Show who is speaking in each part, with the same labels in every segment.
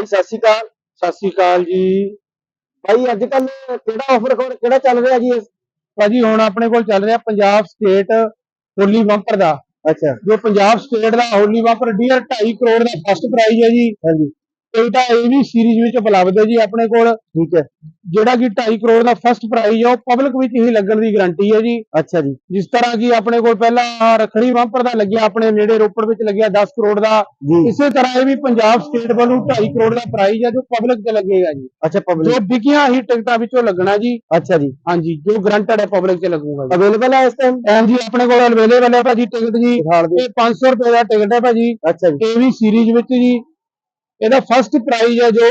Speaker 1: ਭਾਈ ਸਤਿ ਸ਼੍ਰੀ ਅਕਾਲ।
Speaker 2: ਸਤਿ ਸ਼੍ਰੀ ਅਕਾਲ ਜੀ।
Speaker 1: ਭਾਈ ਅੱਜ ਕੱਲ ਕਿਹੜਾ ਆਫਰ ਕਿਹੜਾ ਚੱਲ ਰਿਹਾ ਜੀ
Speaker 2: ਭਾਜੀ ਹੁਣ ਆਪਣੇ ਕੋਲ ਚੱਲ ਰਿਹਾ ਪੰਜਾਬ ਸਟੇਟ ਹੋਲੀ ਬੰਪਰ ਦਾ।
Speaker 1: ਅੱਛਾ।
Speaker 2: ਜੋ ਪੰਜਾਬ ਸਟੇਟ ਦਾ ਹੋਲੀ ਬੰਪਰ ਡੀਅਰ 2.5 ਕਰੋੜ ਦਾ ਫਸਟ ਪ੍ਰਾਈਜ਼ ਹੈ ਜੀ।
Speaker 1: ਹਾਂਜੀ।
Speaker 2: ਇਹ ਤਾਂ ਇਹ ਵੀ ਸੀਰੀਜ਼ ਵਿੱਚ ਉਪਲਬਧ ਹੈ ਜੀ ਆਪਣੇ ਕੋਲ।
Speaker 1: ਠੀਕ ਹੈ।
Speaker 2: ਜਿਹੜਾ ਕਿ 2.5 ਕਰੋੜ ਦਾ ਫਸਟ ਪ੍ਰਾਈਜ਼ ਹੈ ਉਹ ਪਬਲਿਕ ਵਿੱਚ ਹੀ ਲੱਗਣ ਦੀ ਗਾਰੰਟੀ ਹੈ ਜੀ।
Speaker 1: ਅੱਛਾ ਜੀ।
Speaker 2: ਜਿਸ ਤਰ੍ਹਾਂ ਕਿ ਆਪਣੇ ਕੋਲ ਪਹਿਲਾਂ ਰੱਖੜੀ ਬੰਪਰ ਦਾ ਲੱਗਿਆ ਆਪਣੇ ਨੇੜੇ ਰੋਪੜ ਵਿੱਚ ਲੱਗਿਆ 10 ਕਰੋੜ ਦਾ। ਇਸੇ ਤਰ੍ਹਾਂ ਇਹ ਵੀ ਪੰਜਾਬ ਸਟੇਟ ਵੱਲੋਂ 2.5 ਕਰੋੜ ਦਾ ਪ੍ਰਾਈਜ਼ ਹੈ ਜੋ ਪਬਲਿਕ 'ਚ ਲੱਗੇਗਾ ਜੀ।
Speaker 1: ਅੱਛਾ ਪਬਲਿਕ
Speaker 2: ਜੋ ਵਿਕੀਆਂ ਹੀ ਟਿਕਟਾਂ ਵਿੱਚੋਂ ਲੱਗਣਾ ਜੀ।
Speaker 1: ਅੱਛਾ ਜੀ।
Speaker 2: ਹਾਂਜੀ ਜੋ ਗਰੰਟਡ ਹੈ ਪਬਲਿਕ 'ਚ ਲੱਗੂਗਾ ਜੀ।
Speaker 1: ਅਵੇਲੇਬਲ ਹੈ ਇਸ ਟਾਈਮ
Speaker 2: ਐਂ ਜੀ ਆਪਣੇ ਕੋਲ ਅਵੇਲੇਬਲ ਹੈ ਭਾਜੀ ਟਿਕਟ ਜੀ। ਇਹ 500 ਰੁਪਏ ਦਾ ਟਿਕਟ ਹੈ ਭਾਜੀ।
Speaker 1: ਅੱਛਾ ਜੀ।
Speaker 2: ਇਹ ਵੀ ਸੀਰੀਜ਼ ਵਿੱਚ ਜੀ। ਇਹਦਾ ਫਸਟ ਪ੍ਰਾਈਜ਼ ਹੈ ਜੋ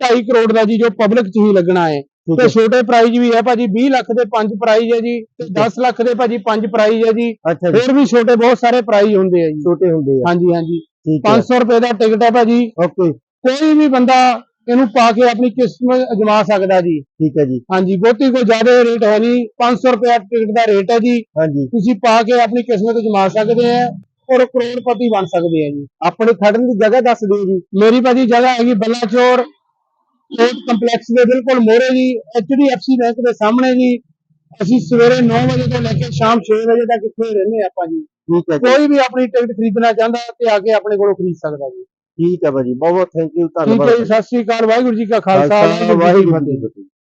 Speaker 2: 2.5 ਕਰੋੜ ਦਾ ਜੀ ਜੋ ਪਬਲਿਕ 'ਚ ਹੀ ਲੱਗਣਾ ਹੈ। ਤੇ ਛੋਟੇ ਪ੍ਰਾਈਜ਼ ਵੀ ਹੈ ਭਾਜੀ 20 ਲੱਖ ਦੇ 5 ਪ੍ਰਾਈਜ਼ ਹੈ ਜੀ ਤੇ 10 ਲੱਖ ਦੇ ਭਾਜੀ 5 ਪ੍ਰਾਈਜ਼ ਹੈ ਜੀ। ਹੋਰ ਵੀ ਛੋਟੇ ਬਹੁਤ ਸਾਰੇ ਪ੍ਰਾਈਜ਼ ਹੁੰਦੇ ਆ ਜੀ।
Speaker 1: ਛੋਟੇ ਹੁੰਦੇ ਆ।
Speaker 2: ਹਾਂਜੀ ਹਾਂਜੀ।
Speaker 1: ਠੀਕ ਹੈ।
Speaker 2: 500 ਰੁਪਏ ਦਾ ਟਿਕਟ ਹੈ ਭਾਜੀ।
Speaker 1: ਓਕੇ।
Speaker 2: ਕੋਈ ਵੀ ਬੰਦਾ ਇਹਨੂੰ ਪਾ ਕੇ ਆਪਣੀ ਕਿਸਮਤ ਅਜਮਾ ਸਕਦਾ ਜੀ।
Speaker 1: ਠੀਕ ਹੈ ਜੀ।
Speaker 2: ਹਾਂਜੀ ਬਹੁਤੀ ਕੋਈ ਜ਼ਿਆਦਾ ਰੇਟ ਹੈ ਨਹੀਂ। 500 ਰੁਪਏ ਟਿਕਟ ਦਾ ਰੇਟ ਹੈ ਜੀ।
Speaker 1: ਹਾਂਜੀ।
Speaker 2: ਤੁਸੀਂ ਪਾ ਕੇ ਆਪਣੀ ਕਿਸਮਤ ਅਜਮਾ ਸਕਦੇ ਆ। ਔਰ ਕਰੋੜਪਤੀ ਬਣ ਸਕਦੇ ਆ ਜੀ।
Speaker 1: ਆਪਣੇ ਖੜਨ ਦੀ ਜਗ੍ਹਾ ਦੱਸ ਦਿਓ ਜੀ।
Speaker 2: ਮੇਰੀ ਭਾਜੀ ਜਗ੍ਹਾ ਹੈਗੀ ਬਲਾਚੌਰ। ਕੋਰਟ ਕੰਪਲੈਕਸ ਦੇ ਬਿਲਕੁਲ ਮੋਰੇ ਜੀ। ਐਚਡੀਐਫਸੀ ਬੈਂਕ ਦੇ ਸਾਹਮਣੇ ਜੀ। ਅਸੀਂ ਸਵੇਰੇ 9 ਵਜੇ ਤੋਂ ਲੈ ਕੇ ਸ਼ਾਮ 6 ਵਜੇ ਤੱਕ ਇੱਥੇ ਰਹਿੰਦੇ ਆਪਾਂ ਜੀ।
Speaker 1: ਠੀਕ ਹੈ
Speaker 2: ਕੋਈ ਵੀ ਆਪਣੀ ਟਿਕਟ ਖਰੀਦਣਾ ਚਾਹੁੰਦਾ ਤੇ ਆ ਕੇ ਆਪਣੇ ਕੋਲੋਂ ਖਰੀਦ ਸਕਦਾ ਜੀ।
Speaker 1: ਠੀਕ ਹੈ ਭਾਜੀ। ਬਹੁਤ ਥੈਂਕ ਯੂ
Speaker 2: ਠੀਕ ਹੈ
Speaker 1: ਧੰਨਵਾਦ।
Speaker 2: ਜੀ ਸਤਿ ਸ੍ਰੀ ਅਕਾਲ। ਵਾਹਿਗੁਰੂ ਜੀ ਕਾ ਖਾਲਸਾ। ਵਾਹਿਗੁਰੂ ਜੀ
Speaker 1: ਕੀ ਫਤਿਹ।